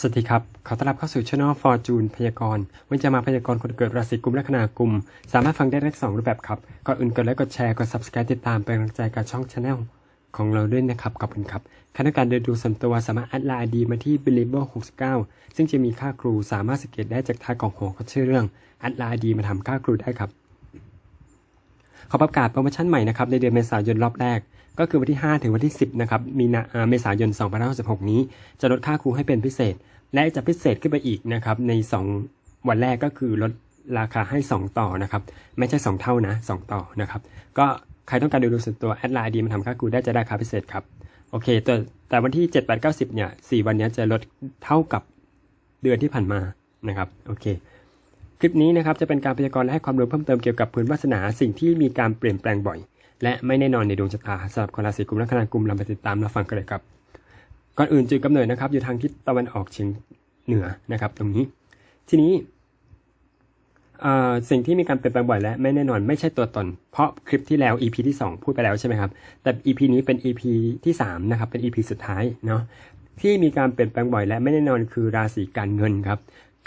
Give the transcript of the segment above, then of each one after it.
สวัสดีครับ ขอต้อนรับเข้าสู่ช่อง Fortune พยากรณ์วันจะมาพยากรณ์คนเกิดราศีกุมและคณากุม สามารถฟังได้ทั้งสองรูปแบบครับ ก่อนอื่นกดไลค์กดแชร์ กด subscribe ติดตามเป็นกำลังใจกับช่อง Channel ของเราด้วยนะครับ ขอบคุณครับคณะการเดินดูส่วนตัวสามารถแอดไลน์ดีมาที่ believer 69 ซึ่งจะมีค่าครูสามารถสังเกตได้จากท้ายของหัวข้อชื่อเรื่องแอดไลน์ดีมาทำค่าครูได้ครับ ขอประกาศโปรโมชั่นใหม่นะครับในเดือนเมษายนรอบแรก ก็คือวันที่ 5 ถึงวันที่ 10 นะครับ มีนาเมษายน2566 นี้ จะลดค่าครูให้เป็นพิเศษ และจะพิเศษขึ้นไปอีกนะครับ ใน 2 วันแรกก็คือลดราคาให้ 2 ต่อนะครับ ไม่ใช่ 2 เท่านะ 2 ต่อนะครับ ก็ใครต้องการดูดูส่วนตัวแอดไลน์ดีมาทำค่าครูได้จะได้ราคาพิเศษครับ โอเค แต่แต่วันที่ 7 8 9 10 เนี่ย 4 วันนี้จะลดเท่ากับเดือนที่ผ่านมานะครับ โอเคคลิปนี้นะครับจะเป็นการพยากรณ์และให้ความรู้เพิ่มเติมเกี่ยวกับพื้นวาสนาสิ่งที่มีการเปลี่ยนแปลงบ่อย และไม่แน่นอนในดวงชะตาสำหรับคนราศีกุมและคณะกุมเราไปติดตามรับฟังกันเลยครับ ก่อนอื่นจุดกำเนิดนะครับ อยู่ทางทิศตะวันออกเฉียงเหนือนะครับ ตรงนี้ ทีนี้สิ่งที่มีการเปลี่ยนแปลงบ่อยและไม่แน่นอนไม่ใช่ตัวตน เพราะคลิปที่แล้ว EP ที่ 2 พูดไปแล้วใช่ไหมครับ แต่ EP นี้เป็น EP ที่3นะครับเป็น EP สุดท้ายเนาะที่มีการเปลี่ยนแปลงบ่อยและไม่แน่นอนคือราศีการเงินครับ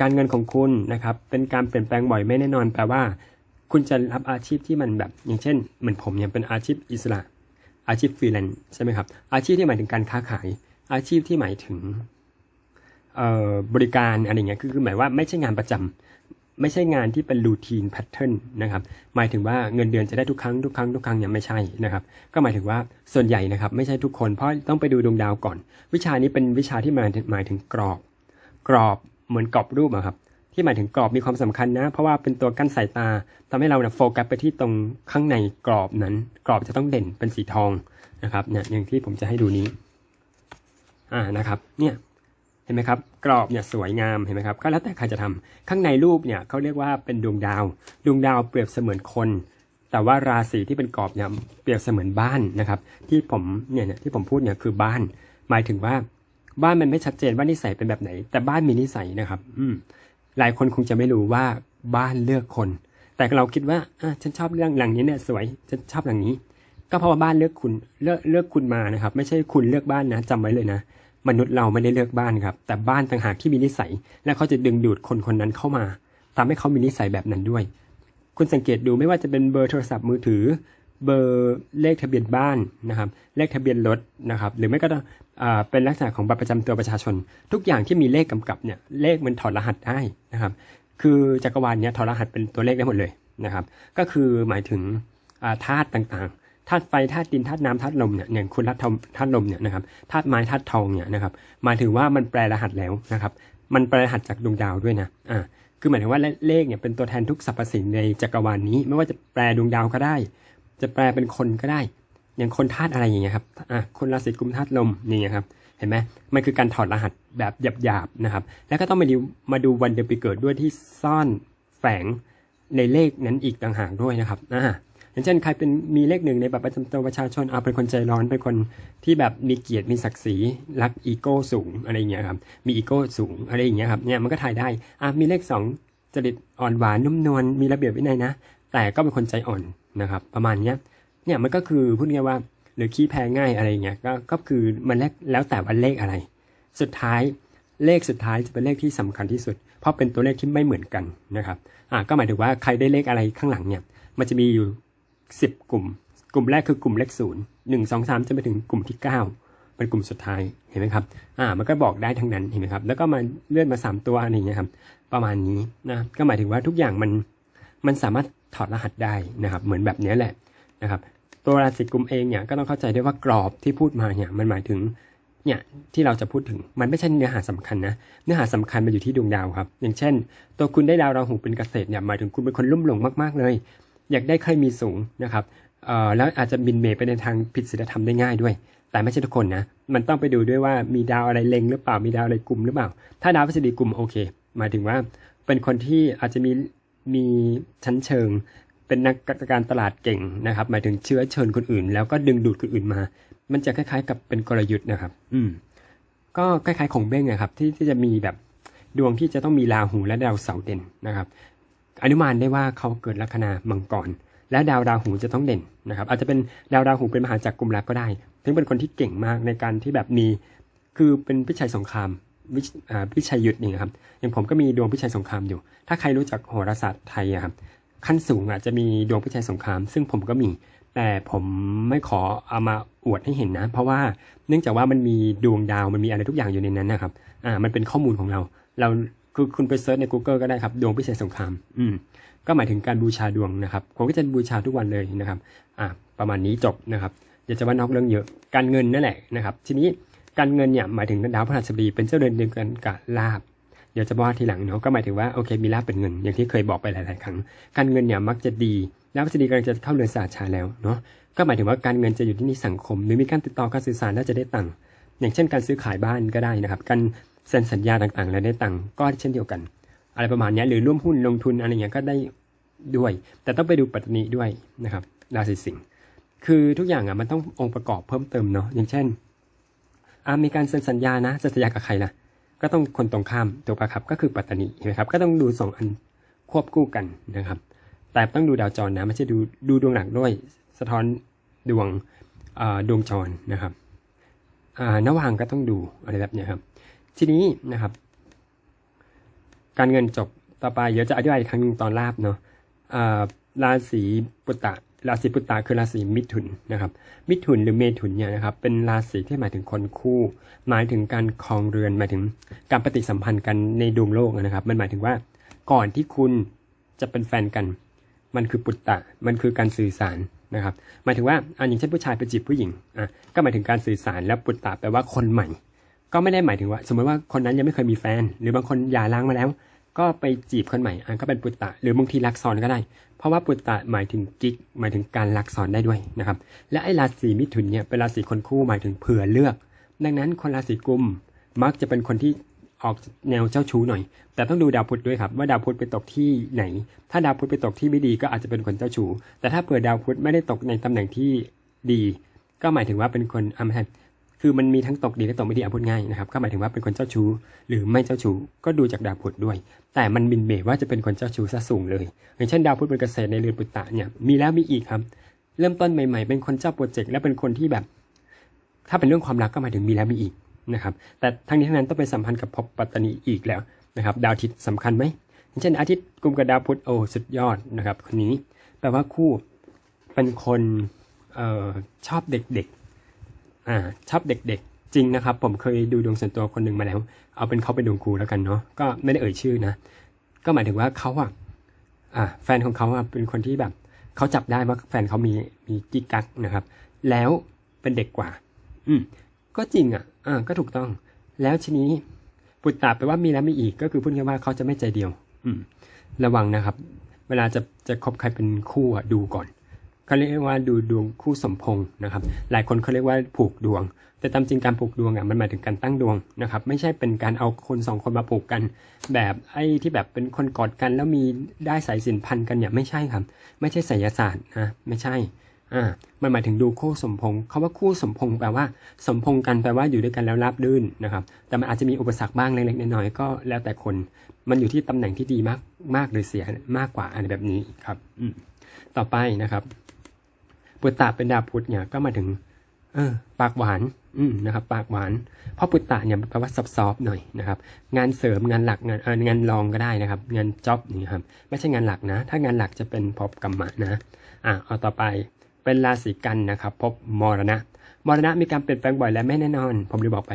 การเงินของคุณนะครับเป็นการเปลี่ยนแปลงบ่อยไม่แน่นอนแปลว่า คุณจะรับอาชีพที่มันแบบอย่างเช่นเหมือนผมเนี่ยเป็นอาชีพอิสระ อาชีพฟรีแลนซ์ใช่ไหมครับ อาชีพที่หมายถึงการค้าขาย อาชีพที่หมายถึงบริการอะไรเงี้ยคือคือหมายว่าไม่ใช่งานประจำไม่ใช่งานที่เป็นรูทีนแพทเทิร์นนะครับหมายถึงว่าเงินเดือนจะได้ทุกครั้งทุกครั้งทุกครั้งเนี่ยไม่ใช่นะครับ ก็หมายถึงว่าส่วนใหญ่นะครับ ไม่ใช่ทุกคนเพราะต้องไปดูดวงดาวก่อน วิชานี้เป็นวิชาที่หมายหมายถึงกรอบ กรอบเหมือนกรอบรูปอะครับ ที่หมายถึงกรอบมีความสำคัญนะ เพราะว่าเป็นตัวกั้นสายตาทำให้เราเนี่ยโฟกัสไปที่ตรงข้างในกรอบนั้น กรอบจะต้องเด่นเป็นสีทองนะครับเนี่ยอย่างที่ผมจะให้ดูนี้อ่านะครับเนี่ยเห็นไหมครับกรอบเนี่ยสวยงามเห็นไหมครับก็แล้วแต่ใครจะทำข้างในรูปเนี่ยเขาเรียกว่าเป็นดวงดาว ดวงดาวเปรียบเสมือนคน แต่ว่าราศีที่เป็นกรอบเนี่ยเปรียบเสมือนบ้านนะครับที่ผมเนี่ยที่ผมพูดเนี่ยคือบ้าน หมายถึงว่าบ้านมันไม่ชัดเจนว่านิสัยเป็นแบบไหน แต่บ้านมีนิสัยนะครับ อืม หลายคนคงจะไม่รู้ว่าบ้านเลือกคน แต่เราคิดว่าอะฉันชอบเรื่องหลังนี้เนี่ยสวยฉันชอบหลังนี้ ก็เพราะว่าบ้านเลือกคุณเลือกเลือกคุณมานะครับ ไม่ใช่คุณเลือกบ้านนะจำไว้เลยนะ มนุษย์เราไม่ได้เลือกบ้านครับ แต่บ้านต่างหากที่มีนิสัย และเขาจะดึงดูดคนคนนั้นเข้ามาทำให้เขามีนิสัยแบบนั้นด้วย คุณสังเกตดูไม่ว่าจะเป็นเบอร์โทรศัพท์มือถือ เบอร์เลขทะเบียนบ้านนะครับ เลขทะเบียนรถนะครับ หรือไม่ก็ต้องเป็นลักษณะของบัตรประจำตัวประชาชน ทุกอย่างที่มีเลขกำกับเนี่ยเลขมันถอดรหัสได้นะครับ คือจักรวาลเนี้ยถอดรหัสเป็นตัวเลขได้หมดเลยนะครับ ก็คือหมายถึงธาตุต่างๆธาตุไฟธาตุดินธาตุน้ำธาตุลมเนี่ยอย่างคุณรัฐทธาตุลมเนี่ยนะครับธาตุไม้ธาตุทองเนี่ยนะครับหมายถึงว่ามันแปลรหัสแล้วนะครับ มันแปลรหัสจากดวงดาวด้วยนะอ่าคือหมายถึงว่าเลขเนี่ยเป็นตัวแทนทุกสรรพสิ่งในจักรวาลนี้ ไม่ว่าจะแปลดวงดาวก็ได้ จะแปลเป็นคนก็ได้ อย่างคนธาตุอะไรอย่างเงี้ยครับอะคนราศีกุมธาตุลมนี่ไงครับเห็นไหมมันคือการถอดรหัสแบบหยาบๆนะครับ แล้วก็ต้องมาดูมาดูวันเดือนปีเกิดด้วยที่ซ่อนแฝงในเลขนั้นอีกต่างหากด้วยนะครับอ่าอย่างเช่นใครเป็นมีเลขหนึ่งในบัตรประจำตัวประชาชนเอาเป็นคนใจร้อนเป็นคนที่แบบมีเกียรติมีศักดิ์ศรีรักอีโก้สูงอะไรอย่างเงี้ยครับมีอีโก้สูงอะไรอย่างเงี้ยครับเนี่ยมันก็ถ่ายได้อะมีเลขสองจริตอ่อนหวานนุ่มนวลมีระเบียบวินัยนะ แต่ก็เป็นคนใจอ่อนนะครับ ประมาณเนี้ยเนี่ยมันก็คือพูดง่ายว่าหรือขี้แพ้ง่ายอะไรเงี้ยก็ก็คือมันแลกแล้วแต่วันเลขอะไร สุดท้ายเลขสุดท้ายจะเป็นเลขที่สำคัญที่สุด เพราะเป็นตัวเลขที่ไม่เหมือนกันนะครับอะก็หมายถึงว่าใครได้เลขอะไรข้างหลังเนี่ยมันจะมีอยู่สิบกลุ่ม กลุ่มแรกคือกลุ่มเลขศูนย์หนึ่งสองสามจะไปถึงกลุ่มที่เก้าเป็นกลุ่มสุดท้ายเห็นไหมครับอ่ามันก็บอกได้ทั้งนั้นเห็นไหมครับแล้วก็มาเลื่อนมาสามตัวอะไรเงี้ยครับประมาณนี้นะก็หมายถึงว่าทุกอย่างมัน มันสามารถถอดรหัสได้นะครับ เหมือนแบบนี้แหละนะครับตัวราศีกุมเองเนี่ยก็ต้องเข้าใจด้วยว่ากรอบที่พูดมาเนี่ยมันหมายถึงเนี่ยที่เราจะพูดถึงมันไม่ใช่เนื้อหาสำคัญนะเนื้อหาสำคัญมันอยู่ที่ดวงดาวครับ อย่างเช่น ตัวคุณได้ดาวราหูเป็นเกษตรเนี่ยหมายถึงคุณเป็นคนลุ่มหลงมากๆเลย อยากได้เคยมีสูงนะครับเอ่อแล้วอาจจะบินเมย์ไปในทางผิดศีลธรรมได้ง่ายด้วย แต่ไม่ใช่ทุกคนนะมันต้องไปดูด้วยว่ามีดาวอะไรเล็งหรือเปล่ามีดาวอะไรกลุ่มหรือเปล่า ถ้าดาวพฤษฎีกลุ่มโอเค หมายถึงว่าเป็นคนที่อาจจะมี มีชั้นเชิง เป็นนักการตลาดเก่งนะครับ หมายถึงเชื้อเชิญคนอื่น แล้วก็ดึงดูดคนอื่นมา มันจะคล้ายๆ กับเป็นกลยุทธ์นะครับ อืม ก็คล้ายๆของเบ้งนะครับ ที่ที่จะมีแบบดวงที่จะต้องมีราหูและดาวเสาร์เด่นนะครับ อนุมานได้ว่าเขาเกิดลัคนามังกรและดาวราหูจะต้องเด่นนะครับ อาจจะเป็นดาวราหูเป็นมหาจักรกุมรักก็ได้ถึงเป็นคนที่เก่งมากในการที่แบบมีคือเป็นพิชัยสงคราม วิชายยุทธนี่ครับอย่างผมก็มีดวงพิชัยสงครามอยู่ ถ้าใครรู้จักโหราศาสตร์ไทยอะครับขั้นสูงอะจะมีดวงพิชัยสงคราม ซึ่งผมก็มี แต่ผมไม่ขอเอามาอวดให้เห็นนะ เพราะว่าเนื่องจากว่ามันมีดวงดาวมันมีอะไรทุกอย่างอยู่ในนั้นนะครับ อ่า มันเป็นข้อมูลของเรา เราคือคุณไปเซิร์ชใน Google ก็ได้ครับ ดวงพิชัยสงคราม อืม ก็หมายถึงการบูชาดวงนะครับ ผมก็จะบูชาทุกวันเลยนะครับ อ่า ประมาณนี้จบนะครับ อย่าจะว่านอกเรื่องเยอะ การเงินนั่นแหละนะครับ ทีนี้ การเงินเนี่ยหมายถึงดาวพฤหัสบดีเป็นเจ้าเรือนเดือนกันกับลาบเดี๋ยวจะบอกทีหลังเนาะก็หมายถึงว่าโอเคมีลาบเป็นเงินอย่างที่เคยบอกไปหลาย ๆ ครั้ง การเงินเนี่ยมักจะดีดาวพฤหัสบดีกำลังจะเข้าเรือนสาชาแล้วเนาะก็หมายถึงว่าการเงินจะอยู่ที่นี่สังคม หรือมีการติดต่อการสื่อสารแล้วจะได้ตังค์อย่างเช่น การซื้อขายบ้านก็ได้นะครับการเซ็นสัญญาต่าง ๆ แล้วได้ตังค์ก็เช่นเดียวกัน อะไรประมาณนี้หรือร่วมหุ้นลงทุนอะไรเงี้ยก็ได้ด้วย แต่ต้องไปดูปัตตานีด้วยนะครับราศีสิงห์คือทุกอย่างอะมันต้ององค์ประกอบเพิ่มเติมเนาะอย่างเช่น มีการเซ็นสัญญานะเซ็นสัญญากับใครล่ะ ก็ต้องคนตรงข้ามตัวประครับก็คือปัตตานีเห็นไหมครับ ก็ต้องดูสองอันควบคู่กันนะครับ แต่ต้องดูดาวจรนะไม่ใช่ดูดูดวงหลักด้วย สะท้อนดวงดวงจรนะครับนวางก็ต้องดูอะไรแบบนี้ครับ ทีนี้นะครับ การเงินจบต่อไปเดี๋ยวจะอธิบายอีกครั้งหนึ่งตอนลาบเนาะราศีปุตตะ ราศีปุตตะคือราศีมิถุนนะครับ มิถุนหรือเมถุนเนี่ยนะครับ เป็นราศีที่หมายถึงคนคู่ หมายถึงการครองเรือนหมายถึงการปฏิสัมพันธ์กันในดวงโลกนะครับ มันหมายถึงว่าก่อนที่คุณจะเป็นแฟนกัน มันคือปุตตะ มันคือการสื่อสารนะครับ หมายถึงว่าอะอย่างเช่นผู้ชายไปจีบผู้หญิงอะก็หมายถึงการสื่อสารแล้วปุตตะแปลว่าคนใหม่ ก็ไม่ได้หมายถึงว่า สมมติว่าคนนั้นยังไม่เคยมีแฟน หรือบางคนหย่าร้างมาแล้ว ก็ไปจีบคนใหม่อะก็เป็นปุตตะ หรือบางทีรักซ้อนก็ได้ เพราะว่าปุตตะหมายถึงกิ๊กหมายถึงการรักซ้อนได้ด้วยนะครับ และไอ้ราศีมิถุนเนี่ยเป็นราศีคนคู่หมายถึงเผื่อเลือก ดังนั้นคนราศีกุมมักจะเป็นคนที่ออกแนวเจ้าชู้หน่อย แต่ต้องดูดาวพุธด้วยครับว่าดาวพุธไปตกที่ไหน ถ้าดาวพุธไปตกที่ไม่ดีก็อาจจะเป็นคนเจ้าชู้แต่ถ้าเผื่อดาวพุธไม่ได้ตกในตำแหน่งที่ดี ก็หมายถึงว่าเป็นคนอะไม่ใช่ คือมันมีทั้งตกดีและตกไม่ดีอาพูดง่ายนะครับก็หมายถึงว่าเป็นคนเจ้าชู้ หรือไม่เจ้าชู้ก็ดูจากดาวพุธด้วย แต่มันบินเบว่าจะเป็นคนเจ้าชู้ซะสูงเลย อย่างเช่นดาวพุธเป็นเกษตรในเรือนปุตตะเนี่ยมีแล้วมีอีกครับ เริ่มต้นใหม่ ๆ เป็นคนเจ้าโปรเจกต์และเป็นคนที่แบบ ถ้าเป็นเรื่องความรักก็หมายถึงมีแล้วมีอีกนะครับแต่ทั้งนี้ทั้งนั้นต้องไปสัมพันธ์กับภพปัตตานีอีกแล้วนะครับดาวอาทิตย์สำคัญไหมอย่างเช่นอาทิตย์กลุ่มกับดาวพุธโอ้สุดยอดนะครับคนนี้แปลว่าคู่เป็นคนออชอบเด็ก อ่าชอบเด็กๆ จริงนะครับ ผมเคยดูดวงส่วนตัวคนหนึ่งมาแล้ว เอาเป็นเขาเป็นดวงครูแล้วกันเนาะก็ไม่ได้เอ่ยชื่อนะ ก็หมายถึงว่าเขาอะอ่าแฟนของเขาอะเป็นคนที่แบบเขาจับได้ว่าแฟนเขามีมีกิ๊กกักนะครับ แล้วเป็นเด็กกว่า อืมก็จริงอะอ่าก็ถูกต้อง แล้วทีนี้ปุตตะแปว่ามีแล้วมีอีกก็คือพูดง่ายว่าเขาจะไม่ใจเดียว อืม ระวังนะครับ เวลาจะจะคบใครเป็นคู่อะดูก่อน เขาเรียกว่าดูดวงคู่สมพงษ์นะครับ หลายคนเขาเรียกว่าผูกดวง แต่ตามจริงการผูกดวงอะมันหมายถึงการตั้งดวงนะครับ ไม่ใช่เป็นการเอาคนสองคนมาผูกกัน แบบไอ้ที่แบบเป็นคนกอดกันแล้วมีได้สายสินพันกันเนี่ยไม่ใช่ครับ ไม่ใช่ไสยศาสตร์นะไม่ใช่อ่ามันหมายถึงดูคู่สมพงษ์คาว่าคู่สมพงษ์แปลว่าสมพงษ์กันแปลว่าอยู่ด้วยกันแล้วราบรื่นนะครับ แต่มันอาจจะมีอุปสรรคบ้างเล็กๆน้อยๆก็แล้วแต่คน มันอยู่ที่ตำแหน่งที่ดีมากมากหรือเสียมากกว่าอะไรแบบนี้ครับอืต่อไปนะครับ ปุตตะเป็นดาวพุธเนี่ยก็มาถึง เออ ปากหวาน อืมนะครับ ปากหวาน เพราะปุตตะเนี่ยแปลว่าซับซอฟหน่อยนะครับ งานเสริมงานหลักงานเอองานรองก็ได้นะครับ งานจ็อบนี่ครับ ไม่ใช่งานหลักนะ ถ้างานหลักจะเป็นพบกรรมะนะ อะเอาต่อไปเป็นราศีกันนะครับ พบมรณะมรณะมีการเปลี่ยนแปลงบ่อยและไม่แน่นอน ผมได้บอกไป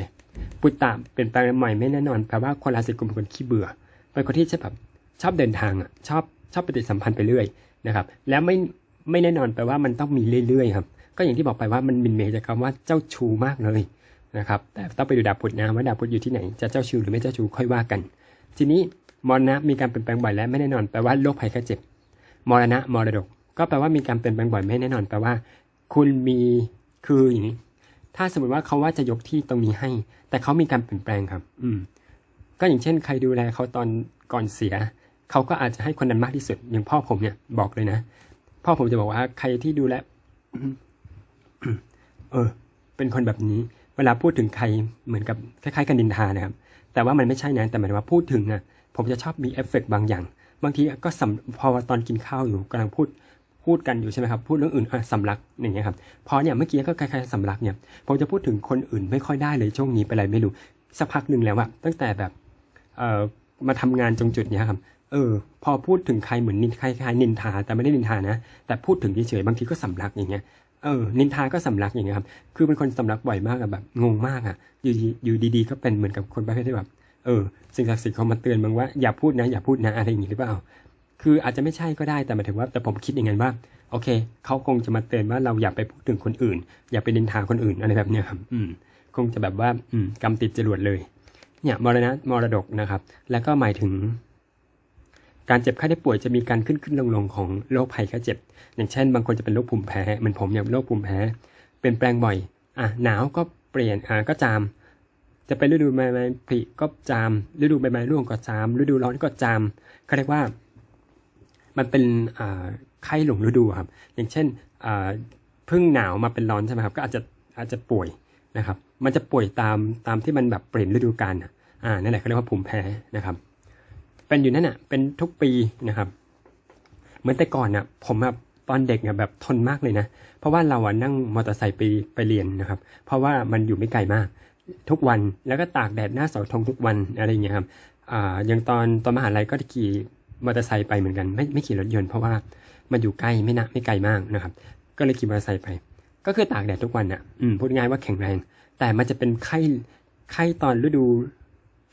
ปุตตะเปลี่ยนแปลงใหม่ไม่แน่นอนแปลว่าคนราศีกุมเป็นคนขี้เบื่อเป็นคนที่จะแบบชอบเดินทางอะชอบชอบปฏิสัมพันธ์ไปเรื่อยนะครับ แล้วไม่ ไม่แน่นอนแปลว่ามันต้องมีเรื่อยๆครับ ก็อย่างที่บอกไปว่ามันมินเมย์จากคำว่าเจ้าชูมากเลยนะครับ แต่ต้องไปดูดาวพุธนะว่าดาวพุธอยู่ที่ไหน จะเจ้าชูหรือไม่เจ้าชูค่อยว่ากัน ทีนี้มรณะมีการเปลี่ยนแปลงบ่อยและไม่แน่นอนแปลว่าโรคภัยแค่เจ็บ มรณะมรดก ก็แปลว่ามีการเปลี่ยนแปลงบ่อยไม่แน่นอนแปลว่า คุณมีคืออย่างนี้ ถ้าสมมติว่าเขาว่าจะยกที่ตรงนี้ให้ แต่เขามีการเปลี่ยนแปลงครับ อืม ก็อย่างเช่น ใครดูแลเขาตอนก่อนเสีย เขาก็อาจจะให้คนนั้นมากที่สุด อย่างพ่อผมเนี่ยบอกเลยนะ พ่อผมจะบอกว่า ใครที่ดูแลเออ เป็นคนแบบนี้ เวลาพูดถึงใครเหมือนกับคล้ายๆกันดินทานะครับ แต่ว่ามันไม่ใช่นะแต่หมายถึงว่าพูดถึงนะผมจะชอบมีเอฟเฟกต์บางอย่าง บางทีก็สำพอตอนกินข้าวอยู่กำลังพูดพูดกันอยู่ใช่ไหมครับ พูดเรื่องอื่นอะสำลักอย่างเงี้ยครับ พอเนี่ยเมื่อกี้ก็คล้ายๆสำลักเนี่ยผมจะพูดถึงคนอื่นไม่ค่อยได้เลยช่วงนี้เป็นไรไม่รู้สักพักหนึ่งแล้วอะตั้งแต่แบบเอ่อมาทำงานตรงจุดเนี้ยครับ เออ พอพูดถึงใครเหมือนนินใคล้ายๆนินทาแต่ไม่ได้นินทานะ แต่พูดถึงเฉยๆบางทีก็สำลักอย่างเงี้ยเออนินทาก็สำลักอย่างเงี้ยครับคือเป็นคนสำลักบ่อยมากอะแบบงงมากอะอยู่ดีอยู่ดีๆ ก็เป็นเหมือนกับคนประเภทที่แบบเออสิ่งศักดิ์สิทธิ์เขามาเตือนมึงว่าอย่าพูดนะอย่าพูดนะอะไรอย่างงี้หรือเปล่าคืออาจจะไม่ใช่ก็ได้แต่หมายถึงว่าแต่ผมคิดอย่างนั้นว่าโอเคเขาคงจะมาเตือนว่าเราอย่าไปพูดถึงคนอื่น อย่าไปนินทาคนอื่นอะไรแบบเนี้ยครับอืมคงจะแบบว่าอืมกรรมติดจรวดเลย เนี่ยมรณะมรดกนะครับ แล้วก็หมายถึง การเจ็บไข้ได้ป่วยจะมีการขึ้นขึ้นลงลงของโรคภัยไข้เจ็บ อย่างเช่น บางคนจะเป็นโรคภูมิแพ้เหมือนผมเนี่ยโรคภูมิแพ้เปลี่ยนแปลงบ่อยอะหนาวก็เปลี่ยนอ่าก็จาม จะเป็นฤดูใบไม้ผลิก็จาม ฤดูใบไม้ร่วงก็จาม ฤดูร้อนก็จามเขาเรียกว่า มันเป็นอ่าไข้หลงฤดูครับ อย่างเช่นอ่าเพิ่งหนาวมาเป็นร้อนใช่ไหมครับ ก็อาจจะอาจจะป่วยนะครับ มันจะป่วยตามตามที่มันแบบเปลี่ยนฤดูกาลอะอ่านั่นแหละเขาเรียกว่าภูมิแพ้นะครับ เป็นอยู่นั่นอะ เป็นทุกปีนะครับ เหมือนแต่ก่อนน่ะ ผมแบบตอนเด็กเนี่ยแบบทนมากเลยนะ เพราะว่าเราอะนั่งมอเตอร์ไซค์ไปไปเรียนนะครับ เพราะว่ามันอยู่ไม่ไกลมาก ทุกวันแล้วก็ตากแดดหน้าเสาธงทุกวันอะไรอย่างเงี้ยครับอ่าอย่างตอนตอนมหาลัยก็ขี่มอเตอร์ไซค์ไปเหมือนกันไม่ไม่ขี่รถยนต์เพราะว่ามันอยู่ใกล้ไม่นะไม่ไกลมากนะครับ ก็เลยขี่มอเตอร์ไซค์ไป ก็คือตากแดดทุกวันอะอืมพูดง่ายว่าแข็งแรง แต่มันจะเป็นไข้ไข้ตอนฤดู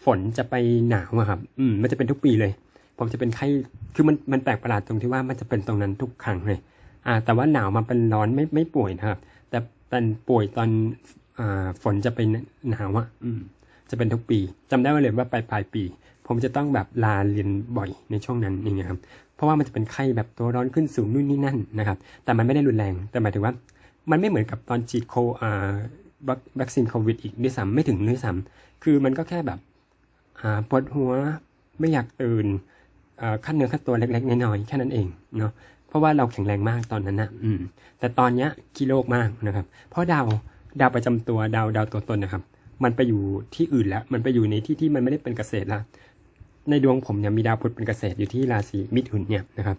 ฝนจะไปหนาวอะครับ อืม มันจะเป็นทุกปีเลย ผมจะเป็นไข้ คือมันมันแปลกประหลาดตรงที่ว่ามันจะเป็นตรงนั้นทุกครั้งเลย อ่า แต่ว่าหนาวมาเป็นร้อนไม่ไม่ป่วยนะครับ แต่เป็นป่วยตอน อ่า ฝนจะเป็นหนาวอะอืม จะเป็นทุกปีจำได้ว่าเลยว่าปลายปลายปี ผมจะต้องแบบลาเรียนบ่อยในช่วงนั้นอย่างเงี้ยครับ เพราะว่ามันจะเป็นไข้แบบตัวร้อนขึ้นสูงนู่นนี่นั่นนะครับ แต่มันไม่ได้รุนแรง แต่หมายถึงว่า มันไม่เหมือนกับตอนฉีดโค อ่าวัคซีนโควิดอีกด้วยซ้ำไม่ถึงด้วยซ้ำคือมันก็แค่แบบ ปวดหัวไม่อยากตื่นขั้นเนื้อขั้นตัวเล็ก ๆน้อยๆแค่นั้นเองเนาะเพราะว่าเราแข็งแรงมากตอนนั้นนะอืม แต่ตอนเนี้ยขี้โรคมากนะครับ เพราะดาวดาวประจำตัวดาวดาวตัวตนนะครับ มันไปอยู่ที่อื่นแล้ว มันไปอยู่ในที่ที่มันไม่ได้เป็นเกษตรแล้วในดวงผมเนี่ยมีดาวพุธเป็นเกษตรอยู่ที่ราศีมิถุนเนี่ยนะครับ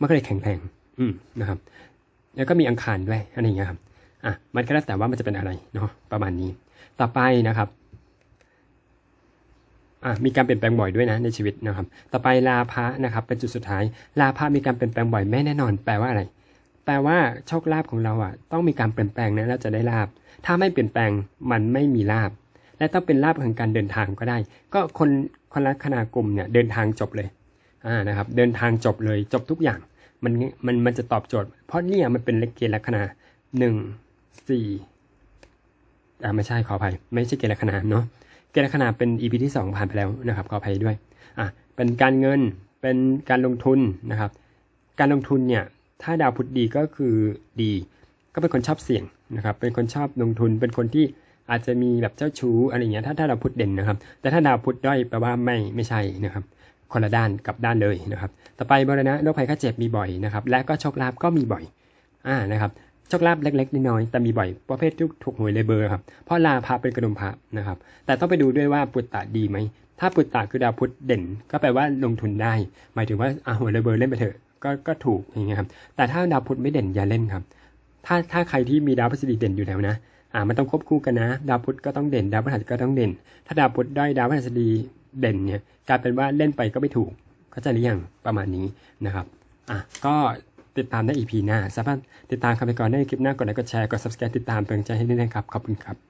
มันก็เลยแข็งแรงอืมนะครับ แล้วก็มีอังคารด้วยอะไรอย่างเงี้ยครับอะมันก็แล้วแต่ว่ามันจะเป็นอะไรเนาะประมาณนี้ ต่อไปนะครับ มีการเปลี่ยนแปลงบ่อยด้วยนะในชีวิตนะครับ ต่อไปลาภะนะครับ เป็นจุดสุดท้าย ลาภะมีการเปลี่ยนแปลงบ่อยไม่แน่นอน แปลว่าอะไร แปลว่าโชคลาภของเราอะ ต้องมีการเปลี่ยนแปลงนะแล้วจะได้ลาบถ้าไม่เปลี่ยนแปลงมันไม่มีลาบและต้องเป็นลาบของการเดินทางก็ได้ ก็คนคนลัคนากลุ่มเนี่ยเดินทางจบเลย อ่า นะครับ เดินทางจบเลย จบทุกอย่าง มัน มัน มันจะตอบโจทย์ เพราะเนี่ยมันเป็นเลขเกณฑ์ลัคนาหนึ่งสี่อ่าไม่ใช่ขออภัย ไม่ใช่เกณฑ์ลัคนาเนาะ เกณฑ์ลัคนาเป็น EP ที่สองผ่านไปแล้วนะครับขออภัยด้วยอะเป็นการเงินเป็นการลงทุนนะครับ การลงทุนเนี่ยถ้าดาวพุธดีก็คือดี ก็เป็นคนชอบเสี่ยงนะครับ เป็นคนชอบลงทุนเป็นคนที่อาจจะมีแบบเจ้าชู้อะไรเงี้ยถ้าถ้าดาวพุธเด่นนะครับ แต่ถ้าดาวพุธด้อยแปลว่าไม่ไม่ใช่นะครับ คนละด้านกับด้านเลยนะครับ ต่อไปบรณะโรคภัยไข้เจ็บมีบ่อยนะครับ และก็โชคลาภก็มีบ่อยอ่านะครับ โชคลาภเล็กๆน้อยๆแต่มีบ่อยประเภททุกถูกหวยเลยเบอร์ครับเพราะลาภะเป็นกระดุมพระนะครับ แต่ต้องไปดูด้วยว่าปุตตะดีไหมถ้าปุตตะคือดาวพุธเด่น ก็แปลว่าลงทุนได้ หมายถึงว่าอ่าหวยเลยเบอร์เล่นไปเถอะก็ก็ถูกอย่างเงี้ยครับแต่ถ้าดาวพุธไม่เด่นอย่าเล่นครับ ถ้าถ้าใครที่มีดาวพฤหัสดีเด่นอยู่แล้วนะอ่ามันต้องควบคู่กันนะ ดาวพุธก็ต้องเด่น ดาวพฤหัสก็ต้องเด่น ถ้าดาวพุธด้อยดาวพฤหัสดีเด่นเนี่ยกลายเป็นว่าเล่นไปก็ไม่ถูกเข้าใจหรือยังประมาณนี้นะครับอะก็ ติดตามได้ EP หน้า สามารถติดตามคำไปก่อนได้ในคลิปหน้ากดไลค์กดแชร์กด subscribe ติดตามเป็นใจให้ด้วยนะครับ ขอบคุณครับ